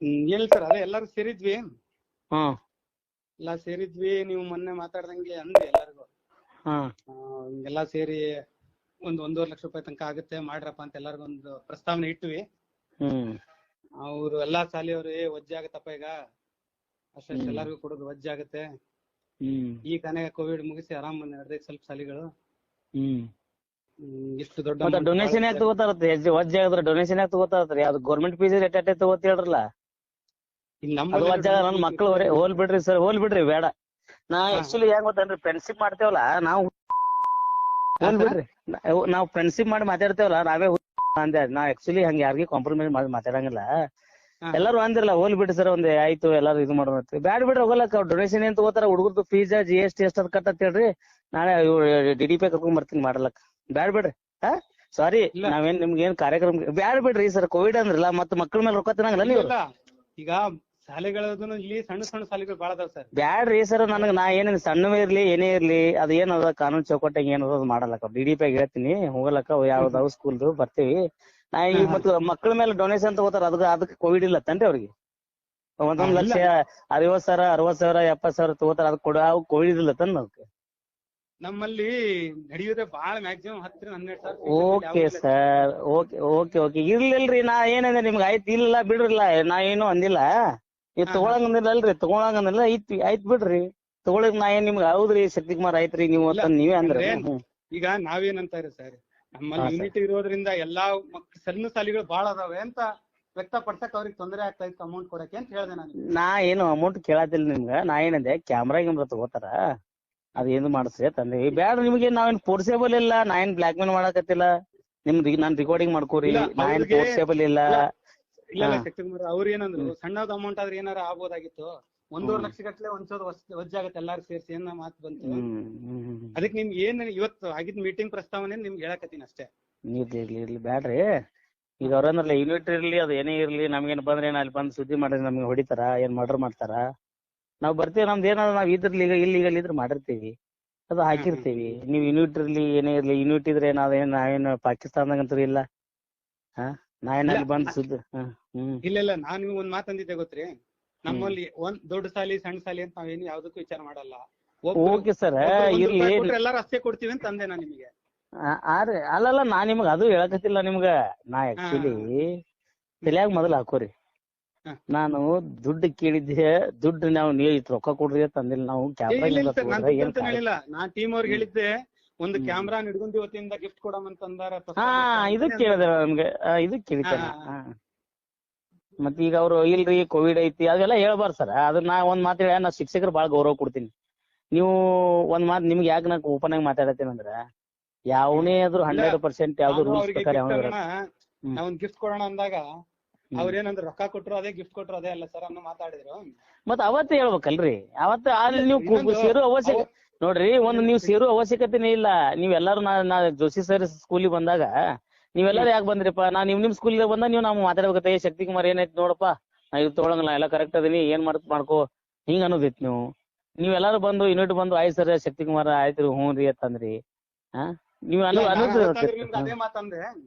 ಹ್ಮ್ sir ಅದೇ ಎಲ್ಲಾರು ಸೇರಿದ್ವಿ ಹಾ. ಎಲ್ಲಾ ಸೇರಿದ್ವಿ. ನೀವು ಮೊನ್ನೆ ಮಾತಾಡ್ದಂಗೆ ಅಂದ್ರಿ ಎಲ್ಲಾರ್ಗು. ಹಾ. ಹಿಂಗೆಲ್ಲಾ ಸೇರಿ ಒಂದ್ ಒಂದೂವರೆ ಲಕ್ಷ ರೂಪಾಯಿ ತನಕ ಆಗುತ್ತೆ ಮಾಡ್ರಪ್ಪ ಅಂತ ಎಲ್ಲರಿಗೂ ಒಂದು ಪ್ರಸ್ತಾವನೆ ಇಟ್ವಿ. ಹ್ಮ್. ಅವ್ರು ಎಲ್ಲಾ ಶಾಲೆಯವ್ರು ಏ ವಜ್ಜೆ ಆಗತ್ತಪ್ಪ ಈಗ. ಅಷ್ಟಷ್ಟು ಹ್ಮ್. ಎಲ್ಲಾರ್ಗು ಕೊಡೋದು ವಜ್ಜೆ ಆಗುತ್ತೆ. ಹ್ಮ್. ಈ ತಾನೇ ಕೋವಿಡ್ ಮುಗಿಸಿ ಆರಾಮ್ ನಡೆದೈತೆ ಸ್ವಲ್ಪ ಶಾಲೆಗಳು. ಹ್ಮ್. ಹ್ಮ್, ಇಷ್ಟು ದೊಡ್ಡ ಮತ್ತೆ amount ಡೊನೇಷನ್ ಯಾಕೆ ವಜ್ಜೆ ಆಗಿದ್ರೆ ಡೊನೇಷನ್ ಯಾಕೆ ತಗೋತಾರತ್ರಿ ಅದು ಗೌರ್ಮೆಂಟ್ ಫೀಸ್ ರೇಟ್ ಅಟ್ಟೆ ತಗೋತ ಹೇಳ್ರಲ್ಲ ಅದು ನನ್ ಮಕ್ಳು ಹೊರೆ ಹೋಲ್ ಬಿಡ್ರಿ ಸರ್ ಹೋಲ್ ಬಿಡ್ರಿ ಬೇಡ. ನಾ. ಆಕ್ಚುಲಿ ಹೆಂಗ್ ಗೊತ್ತೇನ್ರಿ ಫ್ರೆಂಡ್ಶಿಪ್ ಮಾಡ್ತೇವಲ್ಲ ನಾವು ಹೋಲ್ ಬಿಡ್ರಿ. ನಾವು ಫ್ರೆಂಡ್ಶಿಪ್ ಮಾಡಿ ಮಾತಾಡ್ತೇವಲ್ಲ ನಾವೇ ಅಂದೆ. ನಾ ಆಕ್ಚುಲಿ ಹಂಗ ಯಾರಿಗೆ ಕಾಂಪ್ರಮೈಸ್ ಮಾಡಿ ಮಾತಾಡಂಗಿಲ್ಲ. ಎಲ್ಲಾರು ಅಂದಿರಲ್ಲ ಹೋಲ್ ಬಿಡ್ರಿ ಸರ್ ಒಂದ್ ಆಯ್ತು ಎಲ್ಲಾರು ಇದು ಮಾಡೋಣ ಬ್ಯಾಡ್ ಬಿಡ್ರಿ ಹೋಗಲ್ಲ ಡೊನೇಷನ್ ಏನ್ ತಗೋತಾರ ಹುಡುಗರ್ದು ಫೀಸ್ ಜಿ ಎಸ್ ಟಿ ಎಷ್ಟ್ ಅದ್ ಕಟ್ಟತ್ ಹೇಳ್ರಿ. ನಾಳೆ ಡಿ ಡಿ ಪಿ ಕರ್ಕೊಂಡ್ ಬರ್ತೀನಿ ಮಾಡಲಕ್ಕ. ಬ್ಯಾಡ್ ಬಿಡ್ರಿ ಹಾ? ಸಾರಿ. ನಾವೇನ್ ನಿಮ್ಗೆ ಏನ್ ಕಾರ್ಯಕ್ರಮ ಬ್ಯಾಡ್ ಬಿಡ್ರಿ ಸರ್ ಕೋವಿಡ್ ಅಂದ್ರಲ್ಲ ಮತ್ತ್ ಮಕ್ಳ ಮೇಲೆ ರೊಕ್ಕ ತಿನ್ನಂಗಿಲ್ಲ ನೀವು. ಈಗ ಶಾಲೆಗಳದನು ಇಲ್ಲಿ ಸಣ್ಣ ಸಣ್ಣ ಶಾಲೆಗಳು ಬಾಳ ಅದಾವ ಸರ್. ಬ್ಯಾಡ್ರಿ ಸರ್ ನನಗ್ ನಾ ಏನೇನ್ ಸಣ್ಣವೇ ಇರ್ಲಿ ಏನೇ ಇರ್ಲಿ ಅದ ಏನದ ಕಾನೂನು ಚೌಕಟ್ಟಾಗ ಏನದ ಅದ್ ಮಾಡಲಕ್ಕ ಡಿ ಡಿ ಪಿ ಹೇಳ್ತೀನಿ ಹೋಗಲಕ್ಕ ಯಾವ್ದಾವ್ ಸ್ಕೂಲ್ದು ಬರ್ತೀವಿ. ನಾ ಈಗ. ಮತ್ತ ಮಕ್ಳ ಮೇಲೆ ಡೊನೇಷನ್ ತಗೋತಾರ ಅದಕ್ಕ ಅದಕ್ಕೆ ಕೋವಿಡ್ ಇಲ್ಲ ತನ್ರಿ ಅವ್ರಿಗೆ. ಒಂದೊಂದ್ ಲಕ್ಷ ಅರವತ್ ಸಾವಿರ ಅರವತ್ ಸಾವಿರ ಎಪ್ಪತ್ ಸಾವಿರ ತಗೋತಾರ ಅದ್ ಕೊಡ ಅವ್ ಕೋವಿಡ್ ಇಲ್ಲ ತನ್ನ ಅದಕ್ಕೆ ನಮ್ಮಲ್ಲಿ ನಡೆಯುವುದೇ ಬಹಳ ಮ್ಯಾಕ್ಸಿಮಮ್ ಹತ್ತರಿಂದ ಹನ್ನೆರಡು ಸಾವಿರ okay sir okay okay okay. ಇರ್ಲಿಲ್ರಿ ನಾ ಏನಂದ್ರೆ ನಿಮ್ಗೆ ಆಯ್ತು ಇಲ್ಲ ಬಿಡ್ರಿಲ್ಲ ನಾ ಏನು ಅಂದಿಲ್ಲ. ಹಾ. ತಗೊಳಂಗಂದಿಲ್ಲ ಅಲ್ರಿ ತಗೊಳಂಗಂದಿಲ್ಲ ಐತಿ ಆಯ್ತ್ ಬಿಡ್ರಿ. ತಗೊಳಕ್ ನಾ ಏನ್ ನಿಮ್ಗೆ ಹೌದ್ರಿ ಶಕ್ತಿಕುಮಾರ್ ಆಯ್ತ್ರಿ ನೀವು ಅಂತ ನೀವೇ ಅಂದ್ರ. ಈಗ ನಾವೇನಂತಾರೆ ಸರ್ ನಮ್ಮಲ್ಲಿ. ಯೂನಿಟ್ ಇರೋದ್ರಿಂದ ಎಲ್ಲಾ ಸಣ್ಣ ಸಾಲಿಗಳು ಬಾಳ ಅದಾವೆ ಅಂತ ವ್ಯಕ್ತಪಡ್ಸಕ್ ಅವ್ರಿಗೆ ತೊಂದರೆ ಆಗ್ತಾ ಇತ್ತು ಅಮೌಂಟ್ ಕೊಡಕ್ಕೆ ಅಂತ ಹೇಳ್ದೆ ನಾನು. ನಾ ಏನು ಅಮೌಂಟ್ ಕೇಳತ್ತಿಲ್ಲ ನಿಮ್ಗ ನಾ ಏನಂದೆ ಕ್ಯಾಮ್ರಾ ಗಿಮ್ರಾ ತಗೋತಾರ? ಅದೇನು ಮಾಡಿಸ್ರಿ ತಂದೆ ಬ್ಯಾಡ ನಿಮ್ಗೆ ನಾವೇನ್ ಫೋರ್ಸೇಬಲ್ ಇಲ್ಲ ನಾ ಏನ್ ಬ್ಲಾಕ್ ಮೇಲ್ ಮಾಡಕತ್ತಿಲ್ಲ? ನಿಮ್ದು ನಾನ್ ರೆಕಾರ್ಡಿಂಗ್ ಮಾಡ್ಕೋರಿ ನಾ ಏನ್ ಫೋರ್ಸೇಬಲ್ ಇಲ್ಲ ಇಲ್ಲ, ಹಾ. ಶಕ್ತಿಕುಮಾರ್ ಅವ್ರು ಏನಂದ್ರು ಸಣ್ಣದ ಅಮೌಂಟ್ ಆದ್ರೆ ಏನಾರ ಆಗ್ಬೋದಾಗಿತ್ತು? ಒಂದೂವರೆ. ಲಕ್ಷ ಗಟ್ಟಲೆ ಒಂದ್ಸೋದ್ ವಜ್ಜೆ ಆಗತ್ತೆ ಎಲ್ಲಾರು ಸೇರಿಸಿ ಏನ ಮಾತು ಬಂತು? ಅದಕ್ಕೆ ನಿಮ್ಗೆ ಏನ್ ಇವತ್ತು ಆಗಿದ್ ಮೀಟಿಂಗ್ ಪ್ರಸ್ತಾವನೆ ನಿಮ್ಗೆ ಹೇಳಕತ್ತೀನಿ ಅಷ್ಟೇ. ಇರ್ಲಿ ಇರ್ಲಿ ಇರ್ಲಿ ಬ್ಯಾಡ್ರಿ. ಈಗ ಅವ್ರಂದ್ರಲ್ಲ ಯೂನಿಟ್ ಇರ್ಲಿ ಅದು ಏನೇ ಇರ್ಲಿ ನಮ್ಗೇನ್ ಬಂದ್ರೆ ಏನ ಅಲ್ಲಿ ಬಂದು ಸುದ್ದಿ ಮಾಡಿದ್ರೆ ನಮ್ಗೆ ಹೊಡಿತಾರ ಏನ್ ಮರ್ಡರ್ ಮಾಡ್ತಾರ. ನಾವ್ ಬರ್ತೀವಿ ನಮ್ದು ಏನಾದ್ರು ನಾವ್ ಇದ್ರಲ್ಲಿ ಈಗ ಇಲ್ಲಿ ಈಗ ಇದ್ರ ಮಾಡಿರ್ತೀವಿ. ಅದು ಹಾಕಿರ್ತೀವಿ. ನೀವ್ ಯೂನಿಟ್ ಇರ್ಲಿ ಏನೇ ಇರ್ಲಿ ಯೂನಿಟ್ ಇದ್ರೆ ನಾವೇನ್ ನಾವೇನು ಪಾಕಿಸ್ತಾನದಾಗಂತೂ ಇಲ್ಲ. ಹಾ? ಏನ್ ಬಂದ್ ಸುದ್ದಿ ಹ್ಮ್. ಇಲ್ಲ ಇಲ್ಲ ನಾನ್ ನಿಮ್ಗೆ ಒಂದ್ ಮಾತಂದಿದ್ದೆ ಗೊತ್ತ್ರಿ? ನಮ್ಮಲ್ಲಿ ಒಂದ್ ದೊಡ್ಡ ಸಾಲಿ ಸಣ್ಣ ಸಾಲಿ ಅಂತ ನಾವೇನು ಯಾವ್ದಕ್ಕೂ ವಿಚಾರ ಮಾಡಲ್ಲ. ಓಕೆ ಸರ್ ಇಲ್ಲಿ ಇರ್ಲಿ ಎಲ್ಲಾರು ಅಷ್ಟೇ ಕೊಡ್ತೀವಿ ಅಂತ ಅಂದೆ ನಾನು ನಿಮಗೆ. ಆರೆ ಅಲ್ಲಲ್ಲ ನಾ ನಿಮ್ಗ ಅದು ಹೇಳಕತ್ತಿಲ್ಲ ನಿಮ್ಗ. ನಾ ಆಕ್ಚುಲಿ ತಲ್ಯಾಗ ಮೊದಲ ಹಾಕೋರಿ. ನಾನು ದುಡ್ಡು ಕೇಳಿದ್ದೆ ದುಡ್ಡು ನಾವು ನೀವು ರೊಕ್ಕ ಕೊಡ್ರಿ ಅಂತ ಅಂದಿಲ್ಲ. ನಾವು ಕ್ಯಾಮ್ರಾ ಏನ್ ನಾನ್ ಟೀಮ್ ಅವ್ರಿಗೆ ಹೇಳಿದ್ದೆ ಒಂದು ಕ್ಯಾಮೆರಾ ನಿಡ್ಗೊಂಡ್ ಇವತ್ತಿಂದ ಗಿಫ್ಟ್ ಕೊಡಮಂತ ಅಂದಾರ ಹಾ ಇದು ಕೇಳಿದೆ ನಮ್ಗೆ. ಇದಕ್ ಇದು ಹಾ, ನಾ. ಮತ್ತ್ ಈಗ ಅವ್ರು ಇಲ್ರಿ ಕೋವಿಡ್ ಐತಿ ಅದೆಲ್ಲ ಹೇಳ್ಬಾರ್ದು ಸರ್. ಅದನ್ನ ನಾ ಒಂದ್ ಮಾತು ಹೇಳ ನಾ ಶಿಕ್ಷಕರು ಬಾಳ ಗೌರವ ಕೊಡ್ತೀನಿ. ನೀವು ಒಂದ್ ಮಾತು ನಿಮ್ಗೆ ಯಾಕೆ ನಾ ಓಪನ್ ಆಗಿ ಮಾತಾಡತ್ತೀನಿ ಅಂದ್ರ ಯಾವನೇ ಆದ್ರೂ ಹಂಡ್ರೆಡ್ ಪರ್ಸೆಂಟ್ ಯಾವ್ದು ರೂಲ್ಸ್ ಪ್ರಕಾರ. ನಾವ್ ಒಂದ್ ಗಿಫ್ಟ್ ಕೊಡೋಣ ಅಂದಾಗ ಅವ್ರೇನಂದ್ರೆ ರೊಕ್ಕ ಕೊಟ್ರು ಅದೇ ಗಿಫ್ಟ್ ಕೊಟ್ರು ಅದೇ ಅಲ್ಲ ಸರ್ ಅನ್ನೋ ಮಾತಾಡಿದ್ರು. ಮತ್ ಅವತ್ತೇ ಹೇಳ್ಬೇಕಲ್ರಿ. ಅವತ್ತ ಅಲ್ಲಿ ನೀವು ಸೇರು ಅವಶ್ಯಕ ಅವ- ನೋಡ್ರಿ ಒಂದ್ ನೀವ್ ಸೇರೋ ಅವಶ್ಯಕತೆನೇ ಇಲ್ಲ. ನೀವ್ ಎಲ್ಲಾರು ನಾ ನಾ ಜೋಶಿ ಸರ್ ಸ್ಕೂಲಿಗೆ ಬಂದಾಗ ನೀವೆಲ್ಲಾರು ಯಾಕೆ ಬಂದ್ರಿಪ್ಪ? ನಾ ನಿಮ್ ನಿಮ್ ಸ್ಕೂಲಿಗೆ ಬಂದಾಗ ನೀವು ನಾವು ಮಾತಾಡ್ಬೇಕತ್ತ. ಏ ಶಕ್ತಿ ಕುಮಾರ್ ಏನೈತಿ ನೋಡಪ್ಪ? ನಾ ಇದು ತೊಗೊಳಂಗಿಲ್ಲ ಎಲ್ಲ ಕರೆಕ್ಟ್ ಅದೀನಿ ಏನ್ ಮಾಡ್ ಮಾಡ್ಕೋ? ಹಿಂಗ ಅನ್ನೋದೈತಿ ನೀವು. ನೀವೆಲ್ಲಾರು ಬಂದು ಯೂನಿಟ್ ಬಂದು ಆಯ್ತು ಸರ್ ಶಕ್ತಿ ಕುಮಾರ್ ಆಯ್ತು ಹ್ಞೂ ರೀ ಅಂತಂದ್ರಿ ಹಾ ನೀವ್ ಅನ್ನೋ ಅನ್ನೋದು ಅದೇ ಮಾತಂದೆ. ಹ್ಮ್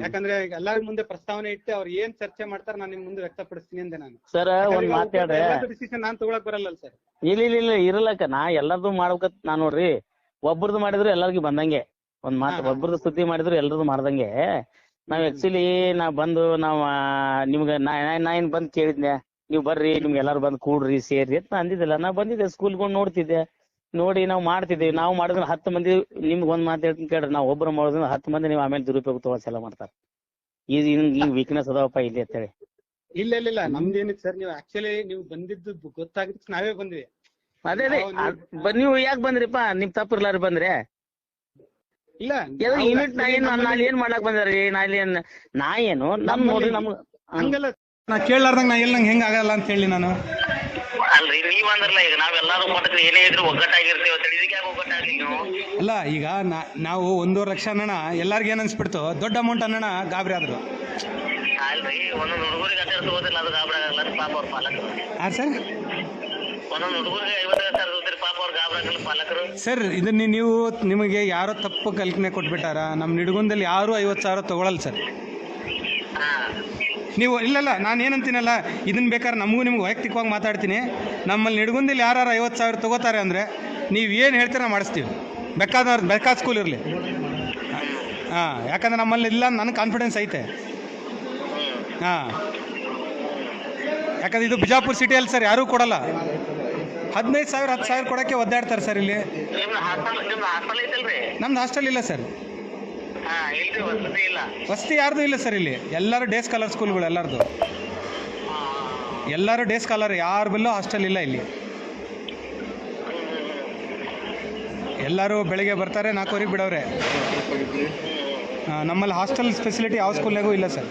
ಯಾಕಂದ್ರೆ ಎಲ್ಲಾರ ಮುಂದೆ ಪ್ರಸ್ತಾವನೆ ಇಟ್ಟು ಅವ್ರು ಏನ್ ಚರ್ಚೆ ಮಾಡ್ತಾರೆ ನಾನು ನಿಮ್ ಮುಂದೆ ವ್ಯಕ್ತಪಡಿಸ್ತೀನಿ ಅಂದೆ ನಾನು. ಸರ್ ಒಂದ್ ಮಾತಾಡ್ರೆ ಡಿಸಿಷನ್ ನಾನ್ ತಗೊಳಕ್ ಬರಲ್ಲ ಸರ್. ಇಲ್ಲ ಇಲ್ಲ ಇಲ್ಲ ಇರಲಕ್ಕ ನಾ ಎಲ್ಲಾರ್ದು ಮಾಡ್ಬೇಕ ನಾ ನೋಡ್ರಿ ಒಬ್ರದ್ದು ಮಾಡಿದ್ರು ಎಲ್ಲರಿಗೂ ಬಂದಂಗೆ. ಒಂದ್ ಮಾತು. ಒಬ್ರದ್ದು ಸುದ್ದಿ ಮಾಡಿದ್ರು ಎಲ್ರದ್ದು ಮಾಡ್ದಂಗೆ. ನಾವ್ ಆಕ್ಚುಲಿ ನಾ ಬಂದು ನಾವ್ ನಿಮ್ಗೆ ನಾ ನಾ- ಏನ್ ಬಂದ್ ಕೇಳಿದ್ನೆ ನೀವ್ ಬರ್ರಿ ನಿಮ್ಗೆ ಎಲ್ಲಾರು ಬಂದ್ ಕೂಡ್ರಿ ಸೇರಿ ಅಂತ ಅಂದಿದ್ದಿಲ್ಲ. ನಾ ಬಂದಿದ್ದೆ ಸ್ಕೂಲ್ಗೊಂಡ್ ನೋಡ್ತಿದ್ದೆ. ನೋಡಿ ನಾವ್ ಮಾಡ್ತಿದ್ದೀವಿ. ನಾವು ಮಾಡಿದ್ರೆ ಹತ್ತು ಮಂದಿ ನಿಮ್ಗ್ ಒಂದು ಮಾತು ಹೇಳ್ತೀನಿ ಕೇಳ್ರಿ. ನಾವು ಒಬ್ರು ಮಾಡೋದ್ರಿಂದ ಹತ್ತು ಮಂದಿ ನೀವು ಆಮೇಲೆ ದುರುಪಯೋಗ ತಗೊಳ್ ಸಲ ಮಾಡ್ತಾರ. ಈಗ ಹಿಂಗ್ ಹಿಂಗ್ ವೀಕ್ನೆಸ್ ಅದಾವಪ್ಪ ಇಲ್ಲಿ ಅಂತೇಳಿ ಇಲ್ಲ ಇಲ್ಲ ಇಲ್ಲ. ನಮ್ದೇನಿತ್ತು ಸರ್ ನೀವು ಆಕ್ಚುಲಿ ನೀವು ಬಂದಿದ್ದು ಗೊತ್ತಾಗಿದ್ದಕ್ಕೆ ನಾವೇ ಬಂದ್ವಿ. ಅದೇ ಅದೇ. ಅದ್- ನೀವು ಯಾಕೆ ಬಂದ್ರಿಪ್ಪ? ನಿಮ್ ತಪ್ಪಿರ್ಲಾರ ಬಂದ್ರೆ? ಇಲ್ಲ. ನಾವು ಯೂನಿಟ್ ನಾ actually ಏನ್ ನಾ ನಮ್ಮಲ್ಲಿ- ಏನ್ ಮಾಡ್ಲಾಕ್ ಬಂದ್ರಿ ನಾ ಇಲ್ಲಿ ಏನ್- ನಾ ಏನು? ನಮ್ ನೋಡ್ರಿ ನಮ್ಗ್ ಹಂಗಲ್ಲ. ನಾ ಕೇಳಲಾರ್ದಂಗ ನಾ ಎಲ್ಲ ನಂಗೆ ಹೆಂಗ್ ಆಗಲ್ಲ ಅಂತ ಹೇಳಿ ನಾನು. ಅಲ್ರಿ ನೀವ್ ಅಂದ್ರಲ್ಲ ಈಗ ನಾವೆಲ್ಲಾರು ಕೊಟ್ಟಿದ್ವಿ ಏನೇ ಇದ್ರು ಒಗ್ಗಟ್ಟಾಗಿರ್ತೀವಿ ಯಾಕೆ ಒಗ್ಗಟ್ಟಾಗ್ಲಿ ನೀವು? ಅಲ್ಲ ಈಗ ನಾ- ನಾವು ಒಂದೂವರೆ ಲಕ್ಷ ಅನ್ನೋಣ ಎಲ್ಲಾರ್ಗ ಏನ್ ಅನ್ಸ್ಬಿಡ್ತು? ದೊಡ್ಡ ಅಮೌಂಟ್ ಅನ್ನೋಣ ಗಾಬರಿ ಆದ್ರು. ಅಲ್ರಿ ಒಂದೊಂದ್ ಹುಡುಗರಿಗೆ ಅದೇ ತಗೋದಿಲ್ಲ ಅದು ಗಾಬರಿ ಆಗಲ್ಲ ಪಾಪ ಅವ್ರ ಪಾಲಕರು. ಹಾಂ ಸರ್? ಒಂದೊಂದ್ ಹುಡುಗರಿಗೆ ಐವತ್ತೈದು ಸಾವಿರ ತಗೋತೀರಿ ಪಾಪ ಅವ್ರ ಗಾಬರಿ ಆಗಲ್ಲ ಪಾಲಕರು. ಸರ್ ಇದನ್ನ ನೀವು ನಿಮಗೆ ಯಾರೋ ತಪ್ಪು ಕಲ್ಪನೆ ಕೊಟ್ಬಿಟ್ಟಾರ? ನಮ್ಮ ನಿಡಗುಂದಲ್ಲಿ ಯಾರು ಐವತ್ತು ಸಾವಿರ ತಗೊಳಲ್ಲ ಸರ್. ಹಾ. ನೀವು ಇಲ್ಲ ಇಲ್ಲ ನಾನು ಏನಂತೀನಲ್ಲ ಇದನ್ನ ಬೇಕಾದ್ರೆ ನಮಗೂ ನಿಮ್ಗೆ ವೈಯಕ್ತಿಕವಾಗಿ ಮಾತಾಡ್ತೀನಿ. ನಮ್ಮಲ್ಲಿ ನಿಡ್ಗುಂದಿಲ್ಲಿ ಯಾರು ಐವತ್ತು ಸಾವಿರ ತಗೋತಾರೆ ಅಂದರೆ ನೀವು ಏನು ಹೇಳ್ತೀರ ಮಾಡಿಸ್ತೀವಿ. ಬೇಕಾದವ್ರು ಬೇಕಾದ ಸ್ಕೂಲ್ ಇರಲಿ. ಹಾಂ ಯಾಕಂದ್ರೆ ನಮ್ಮಲ್ಲಿ ಇಲ್ಲ ನನಗೆ ಕಾನ್ಫಿಡೆನ್ಸ್ ಐತೆ. ಹಾಂ. ಯಾಕಂದ್ರೆ ಇದು ಬಿಜಾಪುರ ಸಿಟಿಯಲ್ಲಿ ಸರ್ ಯಾರೂ ಕೊಡಲ್ಲ. ಹದಿನೈದು ಸಾವಿರ ಹತ್ತು ಸಾವಿರ ಕೊಡೋಕ್ಕೆ ಒದ್ದಾಡ್ತಾರೆ ಸರ್ ಇಲ್ಲಿ. ನಿಮ್ದು ಹಾಸ್ಟೆಲ್ ಇಲ್ಲ ಸರ್. ವಸತಿ ಯಾರ್ದು ಇಲ್ಲ ಸರ್ ಇಲ್ಲಿ? ಎಲ್ಲರೂ ಡೇ ಸ್ಕಾಲರ್ ಸ್ಕೂಲ್ಗಳು ಎಲ್ಲರದು. ಎಲ್ಲರೂ ಡೇ ಸ್ಕಾಲರ್ ಯಾರ ಬಲ್ಲೂ ಹಾಸ್ಟೆಲ್ ಇಲ್ಲ ಇಲ್ಲಿ. ಎಲ್ಲರೂ ಬೆಳಿಗ್ಗೆ ಬರ್ತಾರೆ ನಾಲ್ಕೂವರೆಗೆ ಬಿಡವ್ರೆ. ನಮ್ಮಲ್ಲಿ ಹಾಸ್ಟೆಲ್ ಫೆಸಿಲಿಟಿ ಯಾವ ಸ್ಕೂಲ್ನಾಗೂ ಇಲ್ಲ ಸರ್.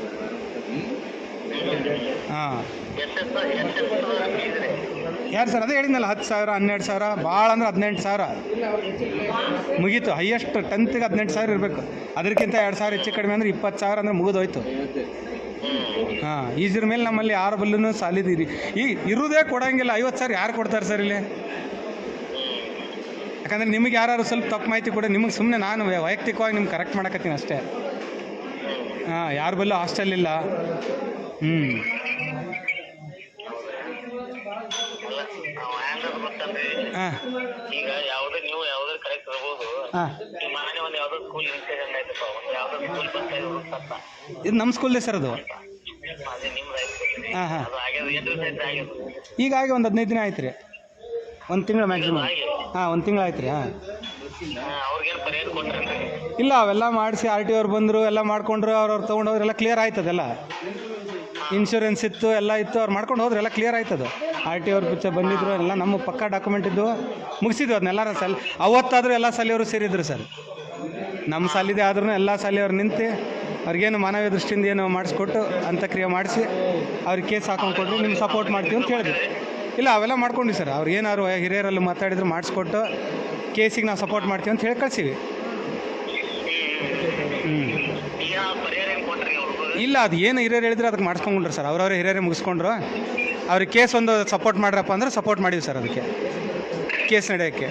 ಹಾಂ. ಯಾರು ಸರ್ ಅದೇ ಹೇಳಿದ್ನಲ್ಲ, ಹತ್ತು ಸಾವಿರ, ಹನ್ನೆರಡು ಸಾವಿರ ಭಾಳ ಅಂದ್ರೆ ಹದಿನೆಂಟು ಸಾವಿರ. ಮುಗೀತು ಹೈಯೆಸ್ಟ್ ಟೆಂತ್ಗೆ ಹದಿನೆಂಟು ಸಾವಿರ ಇರಬೇಕು. ಅದಕ್ಕಿಂತ ಎರಡು ಸಾವಿರ ಹೆಚ್ಚು ಕಡಿಮೆ ಅಂದ್ರೆ ಇಪ್ಪತ್ತು ಸಾವಿರ ಅಂದ್ರೆ ಮುಗಿದೋಯ್ತು. ಹಾಂ, ಈಜ್ರ ಮೇಲೆ ನಮ್ಮಲ್ಲಿ ಯಾರ ಬಲ್ಲೂ ಸಾಲಿದಿರಿ ಈ ಇರುವುದೇ ಕೊಡಂಗಿಲ್ಲ, ಐವತ್ತು ಸಾವಿರ ಯಾರು ಕೊಡ್ತಾರೆ ಸರ್ ಇಲ್ಲಿ? ಯಾಕಂದ್ರೆ ನಿಮಗೆ ಯಾರು ಸ್ವಲ್ಪ ತಪ್ಪು ಮಾಹಿತಿ ಕೊಡಿ, ನಿಮಗೆ ಸುಮ್ಮನೆ ನಾನು ವೈಯಕ್ತಿಕವಾಗಿ ನಿಮ್ಗೆ ಕರೆಕ್ಟ್ ಮಾಡಕತ್ತೀನಿ ಅಷ್ಟೇ. ಹಾಂ, ಯಾರ ಬಲ್ಲೂ ಹಾಸ್ಟೆಲ್ ಇಲ್ಲ. ಹ್ಞೂ ಅಲ್ಲ ಅವ ಹೆಂಗದ ಗೊತ್ತಲ್ರಿ ಹಾಂ. ಈಗ ಯಾವ್ದು ನೀವು ಯಾವ್ದು ಕರೆಕ್ಟ್ ಇರ್ಬೋದು ಹಾಂ. ಈ ಮನೆ ಒಂದ್ ಯಾವ್ದೋ ಸ್ಕೂಲ್ ಇನ್ಸಿಡೆಂಟ್ ಆಯ್ತಪ್ಪ ಒಂದ್ ಯಾವ್ದೋ ಸ್ಕೂಲ್ ಬರ್ತಾ ಇರೋದು ಇದು ನಮ್ಮ ಸ್ಕೂಲ್ದೇ ಸರ್ ಅದು. ಅದೇ ಆಗಿ ಆಯ್ತು ಹಾಂ ಹಾಂ. ಅದು ಆಗ್ಯದ ಎದ್ರ ಸಹಿತ ಆಗ್ಯದ? ಹೀಗಾಗಿ ಒಂದು ಹದಿನೈದು ದಿನ ಆಯ್ತು ರೀ ಒಂದು ತಿಂಗಳು ಮ್ಯಾಕ್ಸಿಮಮ್ ಹಾಂ ಒಂದು ತಿಂಗಳು ಆಯ್ತು ರೀ ಹಾಂ. ಹಾ, ಅವ್ರಿಗೇನ್ ಪರಿಹಾರ ಕೊಟ್ರೇನ್ರಿ? ಇಲ್ಲ ಅವೆಲ್ಲ ಮಾಡಿಸಿ ಆರ್ ಟಿ ಅವ್ರು ಬಂದರು ಎಲ್ಲ ಮಾಡ್ಕೊಂಡ್ರು ಅವ್ರವ್ರು ಹೋದ್ರೆ ಎಲ್ಲ ಕ್ಲಿಯರ್ ಆಯ್ತದೆಲ್ಲ. ಇನ್ಶೂರೆನ್ಸ್ ಇತ್ತು ಎಲ್ಲ ಇತ್ತು ಅವ್ರು ಮಾಡ್ಕೊಂಡು ಹೋದ್ರೆ ಎಲ್ಲ ಕ್ಲಿಯರ್ ಆಯ್ತದು. ಆರ್ ಟಿ ಅವ್ರ ಪಿಚ್ಚರ್ ಬಂದಿದ್ರು, ಎಲ್ಲ ನಮ್ಮ ಪಕ್ಕ ಡಾಕ್ಯುಮೆಂಟ್ ಇದ್ದು ಮುಗಿಸಿದ್ವು ಅದನ್ನೆಲ್ಲ ಸಲ, ಅವತ್ತಾದರೂ ಎಲ್ಲ ಸಾಲಿಯವರು ಸೇರಿದ್ರು ಸರ್. ನಮ್ಮ ಸಾಲಿದೆ ಆದ್ರೂ ಎಲ್ಲ ಸಾಲಿಯವ್ರು ನಿಂತು ಅವ್ರಿಗೇನು ಮಾನವೀಯ ದೃಷ್ಟಿಯಿಂದ ಏನು ಮಾಡಿಸ್ಕೊಟ್ಟು ಅಂತ್ಯಕ್ರಿಯೆ ಮಾಡಿಸಿ ಅವ್ರಿಗೆ ಕೇಸ್ ಹಾಕೊಂಡು ಕೊಟ್ಟು ನಿಮ್ಗೆ ಸಪೋರ್ಟ್ ಮಾಡ್ತೀವಿ ಅಂತ ಹೇಳಿದ್ರು ಇಲ್ಲ, ಅವೆಲ್ಲ ಮಾಡ್ಕೊಂಡ್ವಿ ಸರ್. ಅವ್ರು ಏನಾದ್ರು ಹಿರಿಯರಲ್ಲಿ ಮಾತಾಡಿದ್ರು ಮಾಡಿಸ್ಕೊಟ್ಟು ಕೇಸಿಗೆ ನಾವು ಸಪೋರ್ಟ್ ಮಾಡ್ತೀವಿ ಅಂತ ಹೇಳಿ ಕಳ್ಸಿವಿ. ಹ್ಞೂ ಈಗ ಪರಿಹಾರ ಏನ್ ಕೊಟ್ರಿ ಅವ್ರಿಗೂ ಇಲ್ಲ, ಅದು ಏನು ಹಿರಿಯರು ಹೇಳಿದ್ರೆ ಅದಕ್ಕೆ ಮಾಡಿಸ್ಕೊಂಡ್ರು ಸರ್. ಅವ್ರವ್ರ ಹಿರಿಯರೇ ಮುಗಿಸ್ಕೊಂಡ್ರು. ಅವ್ರಿಗೆ ಕೇಸ್ ಒಂದು ಸಪೋರ್ಟ್ ಮಾಡ್ರಪ್ಪ ಅಂದ್ರೆ ಸಪೋರ್ಟ್ ಮಾಡಿವಿ ಸರ್ ಅದಕ್ಕೆ. ಕೇಸ್ ನಡೆಯೋಕ್ಕೆ.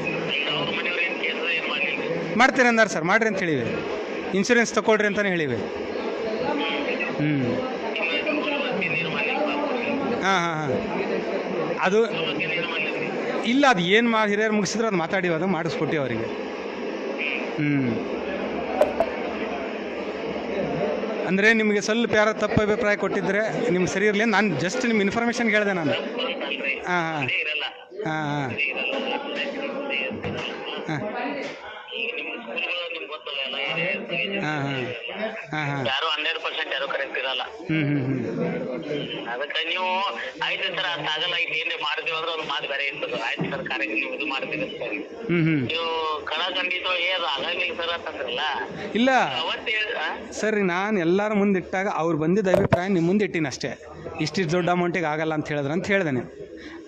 ಮಾಡ್ತೀನಿ ಅಂದಾರೆ ಸರ್, ಮಾಡಿರಿ ಅಂತ ಹೇಳಿವಿ. ಇನ್ಶೂರೆನ್ಸ್ ತಗೊಳ್ರಿ ಅಂತಲೇ ಹೇಳಿವಿ. ಹ್ಞೂ ಹಾಂ ಹಾಂ ಹಾಂ. ಅದು ಇಲ್ಲ, ಅದು ಏನು ಮಾ ಹಿರಿಯರು ಮುಗಿಸಿದ್ರು ಅದು ಮಾತಾಡಿವಿ ಅದು ಮಾಡಿಸ್ಕೊಟ್ಟಿವಿ ಅವರಿಗೆ. ಹ್ಞೂ ಅಂದರೆ ನಿಮಗೆ ಸ್ವಲ್ಪ ಯಾರು ತಪ್ಪು ಅಭಿಪ್ರಾಯ ಕೊಟ್ಟಿದ್ರೆ ನಿಮ್ಗೆ ಸರಿ ಇರಲಿ ನಾನು ಜಸ್ಟ್ ನಿಮ್ಮ ಇನ್ಫಾರ್ಮೇಷನ್ ಕೇಳಿದೆ ನಾನು. ಹಾಂ ಹಾಂ. ಹಾಂ ಹಾಂ. ಹಾಂ. ಹಾಂ ಹಾಂ. ಹಾಂ ಹಾಂ. ಯಾರು ಹಂಡ್ರೆಡ್ ಪರ್ಸೆಂಟ್ ಯಾರು ಕರೆಕ್ಟ್ ಇರಲ್ಲ. ಹ್ಞೂ ಹ್ಞೂ ಹ್ಞೂ ಅದಕ್ಕೆ ನೀವು ಆಯ್ತು ಸರ್ ಅಂತ ಆಗಲ್ಲ. ಐತಿ ಏನ್ರಿ ಮಾಡ್ತೀವಿ ಅಂದ್ರೆ ಒಂದು ಮಾತು ಬೇರೆ ಇರ್ತದೆ ಆಯ್ತು ಸರ್ ಕಾರ್ಯ ನೀವು ಇದು ಮಾಡ್ತೀರಿ ಸರ್ ನೀವು ಕಳ ಖಂಡಿತವಾಗಿ ಏ ಅದು ಆಗಂಗಿಲ್ಲ ಸರ್ ಅಂತಂದ್ರಲ್ಲ? ಇಲ್ಲ. ಅವತ್ತು ಸರಿ ನಾನು ಎಲ್ಲರ ಮುಂದೆ ಇಟ್ಟಾಗ ಅವ್ರು ಬಂದಿದ್ದ ಅಭಿಪ್ರಾಯ ನಿಮ್ಮ ಮುಂದೆ ಇಟ್ಟಿನಿ ಅಷ್ಟೇ. ಇಷ್ಟಿಷ್ಟು ದೊಡ್ಡ ಅಮೌಂಟಿಗೆ ಆಗಲ್ಲ ಅಂತ ಹೇಳಿದ್ರು ಅಂತ ಹೇಳ್ದೇನೆ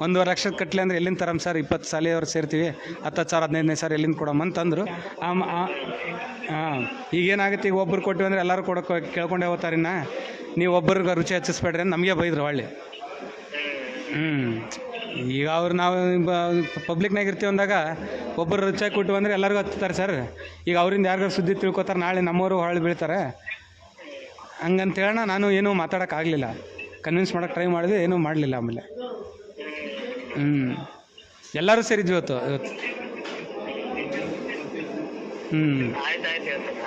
ಒಂದೂವರೆ ಲಕ್ಷದ ಕಟ್ಲೆ ಅಂದ್ರೆ ಎಲ್ಲಿಂದ ತರಮ್ ಸರ್? ಇಪ್ಪತ್ತು ಸಾಲಿಯವ್ರು ಸೇರ್ತೀವಿ ಹತ್ತು ಸಾವಿರ, ಹದಿನೈದನೇ ಸಾವಿರ ಎಲ್ಲಿಂದ ಕೊಡಮ್ಮ ಅಂತಂದರು. ಹಾಂ ಈಗೇನಾಗುತ್ತೆ, ಈಗ ಒಬ್ಬರು ಕೊಟ್ಟಿವಿ ಅಂದ್ರೆ ಎಲ್ಲರೂ ಕೊಡೋಕೆ ಕೇಳ್ಕೊಂಡೇ ಹೋಗ್ತಾರಿನ್ನ ನೀವು ಒಬ್ಬರಿಗೆ ರುಚಿ ಹಚ್ಚಿಸ್ಬೇಡ್ರಿ ನಮಗೆ ಬೈದ್ರು ಹೊಳ್ಳಿ. ಹ್ಞೂ ಈಗ ಅವ್ರು ನಾವು ಪಬ್ಲಿಕ್ನಾಗ ಇರ್ತೀವಿ ಅಂದಾಗ ಒಬ್ಬರು ರುಚಿಯಾಗಿ ಕೊಟ್ಟು ಅಂದರೆ ಎಲ್ಲರಿಗೂ ಹತ್ತಾರೆ ಸರ್. ಈಗ ಅವರಿಂದ ಯಾರಿಗಾರು ಸುದ್ದಿ ತಿಳ್ಕೊತಾರೆ, ನಾಳೆ ನಮ್ಮವರು ಹೊಳ್ಳಿ ಬೀಳ್ತಾರೆ. ಹಂಗಂತ ಹೇಳೋಣ, ನಾನು ಏನೂ ಮಾತಾಡೋಕ್ಕಾಗಲಿಲ್ಲ ಕನ್ವಿನ್ಸ್ ಮಾಡೋಕ್ಕೆ ಟ್ರೈ ಮಾಡಿದೆ, ಏನೂ ಮಾಡಲಿಲ್ಲ ಆಮೇಲೆ. ಹ್ಞೂ ಎಲ್ಲರೂ ಸೇರಿದ್ವಿ ಇವತ್ತು. ಇವತ್ತು. ಹ್ಞೂ